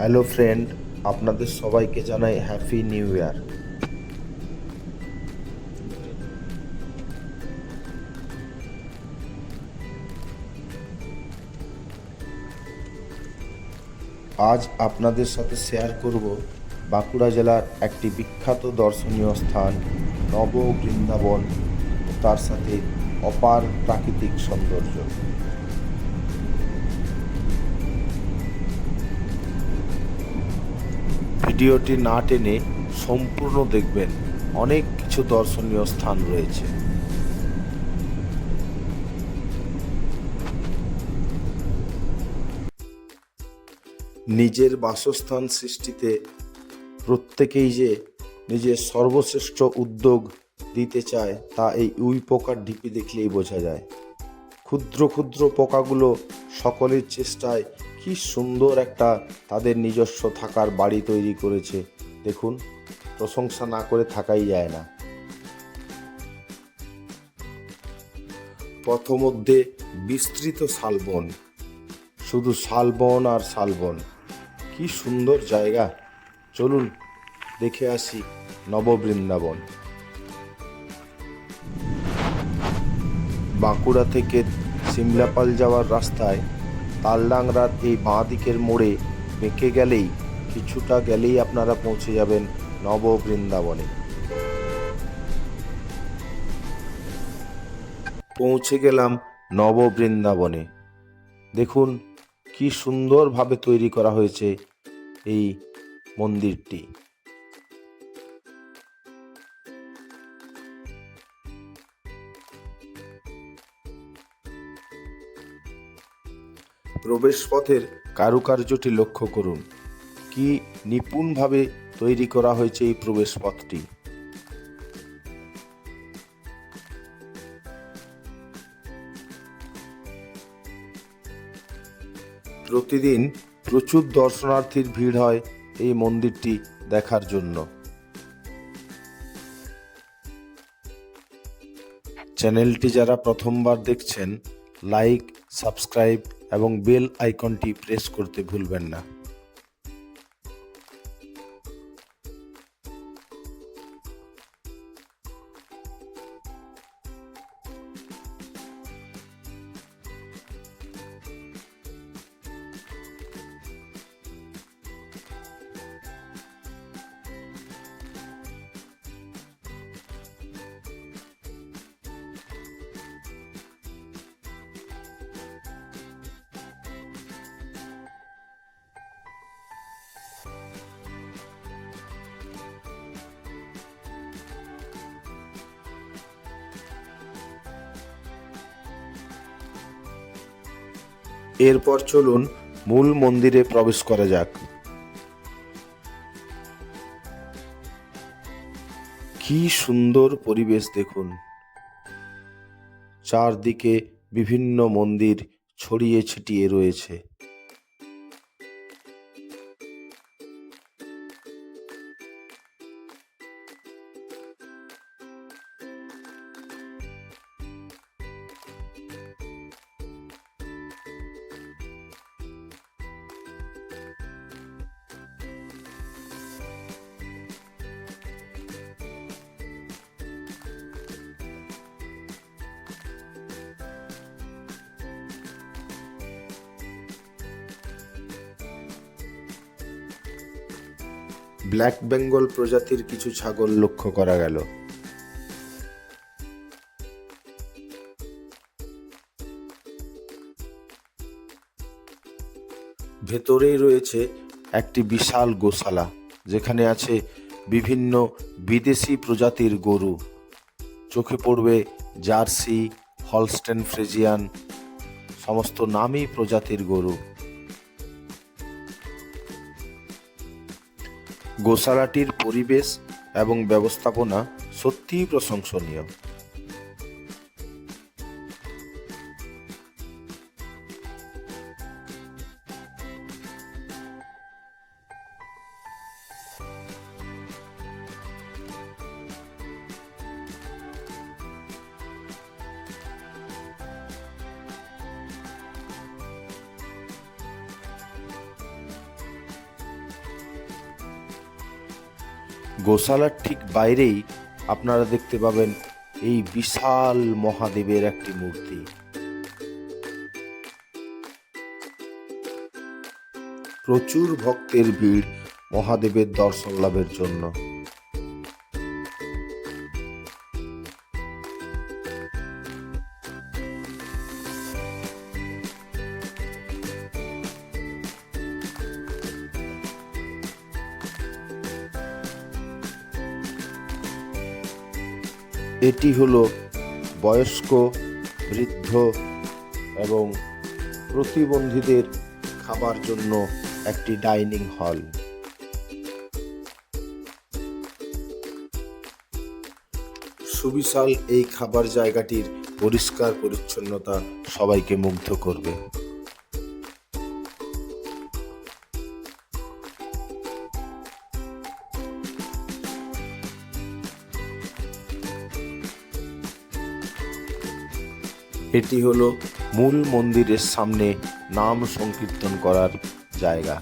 Hello friend, আপনাদের সবাইকে জানাই হ্যাপি নিউ ইয়ার। আজ আপনাদের সাথে শেয়ার করব বাঁকুড়া জেলার একটি বিখ্যাত দর্শনীয় স্থান, নব বৃন্দাবন, তার সাথে অপার প্রাকৃতিক সৌন্দর্য। ভিডিওটি না টেনে সম্পূর্ণ দেখবেন। অনেক কিছু দর্শনীয় স্থান রয়েছে। নিজের বাসস্থান সৃষ্টিতে প্রত্যেকেই যে নিজের সর্বশ্রেষ্ঠ উদ্যোগ দিতে চায়, তা এই উই পোকার ঢিপি দেখলেই বোঝা যায়। ক্ষুদ্র ক্ষুদ্র পোকাগুলো সকলের চেষ্টায় কি সুন্দর একটা তাদের নিজস্ব থাকার বাড়ি তৈরি করেছে। দেখুন, প্রশংসা না করে থাকাই যায় না। পথমধ্যে বিস্তৃত শালবন। শুধু শালবন আর শালবন। কি সুন্দর জায়গা। চলুন, দেখে আসি নববৃন্দাবন। বাঁকুড়া থেকে সিমলাপাল যাওয়ার রাস্তায় তালডাংরার এই বাঁ দিকের মোড়ে বেঁকে গেলেই কিছুটা গেলেই আপনারা পৌঁছে যাবেন নব বৃন্দাবনে পৌঁছে গেলাম নব বৃন্দাবনে দেখুন, কি সুন্দরভাবে তৈরি করা হয়েছে এই মন্দিরটি। প্রবেশপথের কারুকার্যটি লক্ষ্য করুন। কি নিপুণভাবে তৈরি করা হয়েছে এই প্রবেশপথটি? প্রতিদিন প্রচুর দর্শনার্থীর ভিড় হয় এই মন্দিরটি দেখার জন্য। চ্যানেলটি যারা প্রথমবার দেখছেন, লাইক, সাবস্ক্রাইব এবং বেল আইকনটি প্রেস করতে ভুলবেন না। এরপর চলুন মূল মন্দিরে প্রবেশ করা যাক। কি সুন্দর পরিবেশ দেখুন। চারদিকে বিভিন্ন মন্দির ছড়িয়ে ছিটিয়ে রয়েছে। ব্ল্যাক বেঙ্গল প্রজাতির কিছু ছাগল লক্ষ্য করা গেল। ভেতরেই রয়েছে একটি বিশাল গোশালা, যেখানে আছে বিভিন্ন বিদেশি প্রজাতির গরু। চোখে পড়বে জার্সি, হলস্টেন ফ্রেজিয়ান, সমস্ত নামী প্রজাতির গরু। গোশালাটির পরিবেশ এবং ব্যবস্থাপনা সত্যিই প্রশংসনীয়। গোশালার ঠিক বাইরেই আপনারা দেখতে পাবেন এই বিশাল মহাদেবের একটি মূর্তি। প্রচুর ভক্তের ভিড় মহাদেবের দর্শন লাভের জন্য। এটি হলো বয়স্ক, বৃদ্ধ এবং প্রতিবন্ধীদের খাবার জন্য একটি ডাইনিং হল। সুবিশাল এই খাবার জায়গাটির পরিষ্কার পরিচ্ছন্নতা সবাইকে মুগ্ধ করবে। এটি হল মূল মন্দিরের সামনে নাম সংকীর্তন করার জায়গা।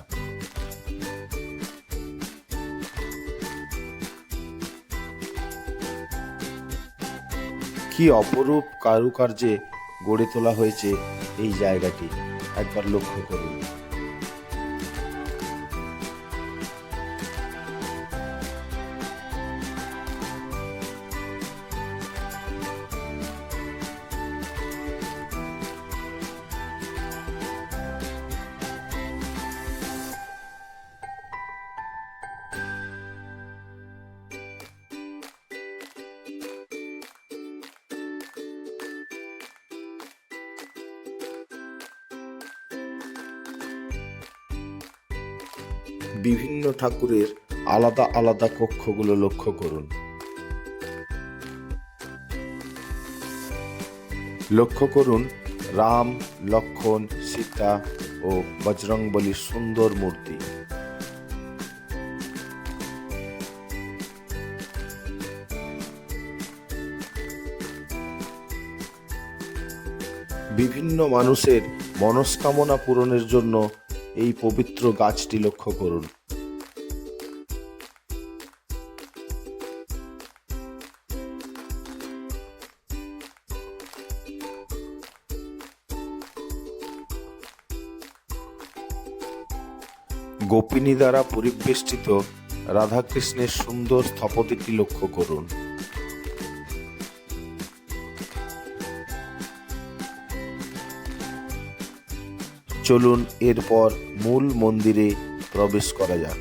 কি অপরূপ কারুকার্যে গড়ে তোলা হয়েছে এই জায়গাটি, একবার লক্ষ্য করুন। বিভিন্ন ঠাকুরের আলাদা আলাদা কক্ষগুলো লক্ষ্য করুন। লক্ষ্য করুন রাম লক্ষণ সীতা ও বজরংবলীর সুন্দর মূর্তি। বিভিন্ন মানুষের মনস্কামনা পূরণের জন্য এই পবিত্র গাছটি লক্ষ্য করুন। গোপিনী দ্বারা পরিবেষ্টিত রাধাকৃষ্ণের সুন্দর স্থপতিটি লক্ষ্য করুন। চলুন এরপর মূল মন্দিরে প্রবেশ করা যাক।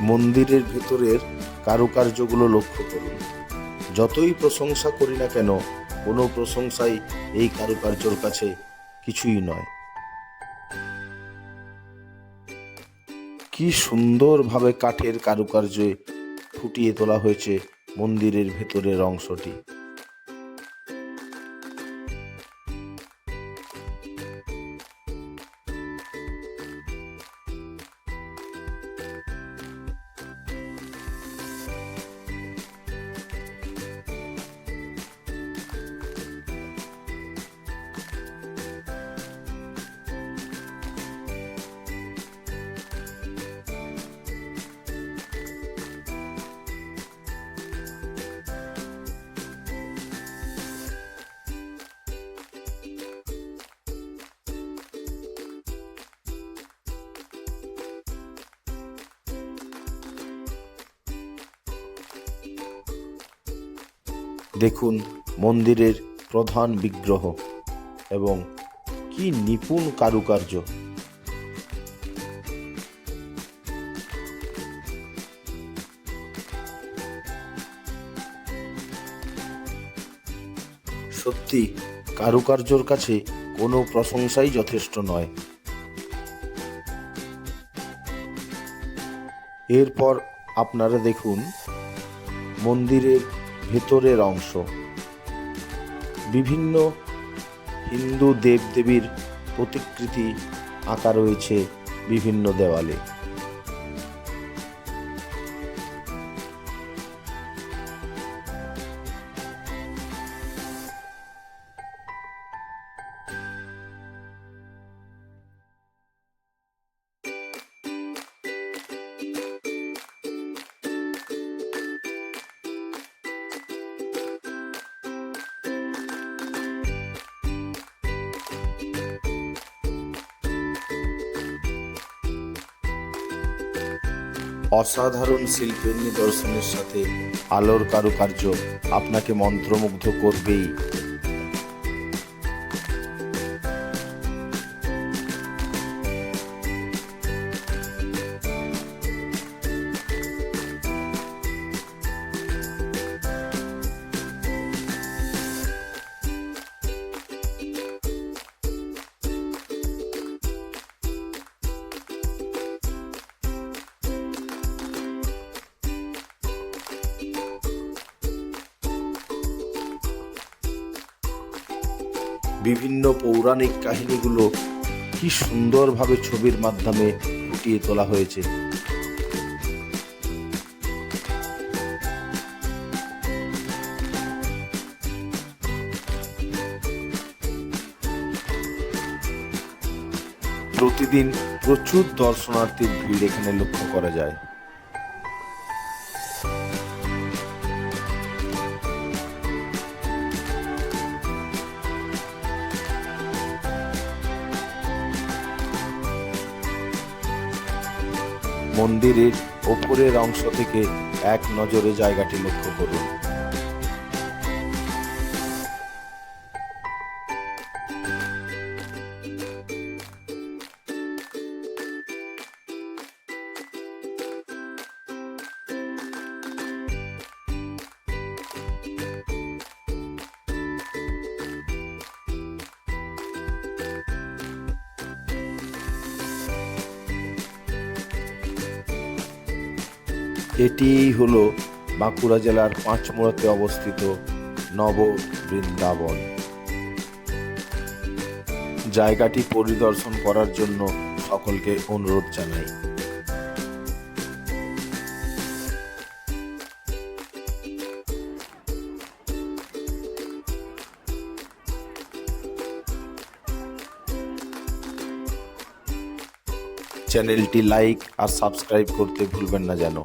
মন্দিরের ভেতরের কারুকার্যগুলো লক্ষ্য করুন। যতই প্রশংসা করি না কেন কোনো প্রশংসাই এই কারুকার্যর কাছে কিছুই নয়। কি সুন্দরভাবে কাঠের কারুকার্যে ফুটিয়ে তোলা হয়েছে মন্দিরের ভেতরের অংশটি। দেখুন মন্দিরের প্রধান বিগ্রহ এবং কি নিপুণ কারুকার্য। সত্যি, কারুকার্যর কাছে কোনো প্রশংসাই যথেষ্ট নয়। এরপর আপনারা দেখুন মন্দিরের ভেতরের অংশ। বিভিন্ন হিন্দু দেবদেবীর প্রতিকৃতি আঁকা রয়েছে বিভিন্ন দেওয়ালে। অসাধারণ শিল্পের নিদর্শনের সাথে আলোর কারুকার্য আপনাকে মন্ত্রমুগ্ধ করবেই। বিভিন্ন পৌরাণিক কাহিনীগুলো কি সুন্দরভাবে ছবির মাধ্যমে ফুটিয়ে তোলা হয়েছে। প্রতিদিন প্রচুর দর্শনার্থীর ভিড় এখানে লক্ষ্য করা যায়। মন্দিরের ওপরের অংশ থেকে এক নজরে জায়গাটি লক্ষ্য করুন। এটিই হলো বাঁকুড়া জেলার পাঁচমোড়াতে অবস্থিত নব বৃন্দাবন জায়গাটি পরিদর্শন করার জন্য সকলকে অনুরোধ জানাই। চ্যানেলটি লাইক আর সাবস্ক্রাইব করতে ভুলবেন না যেন।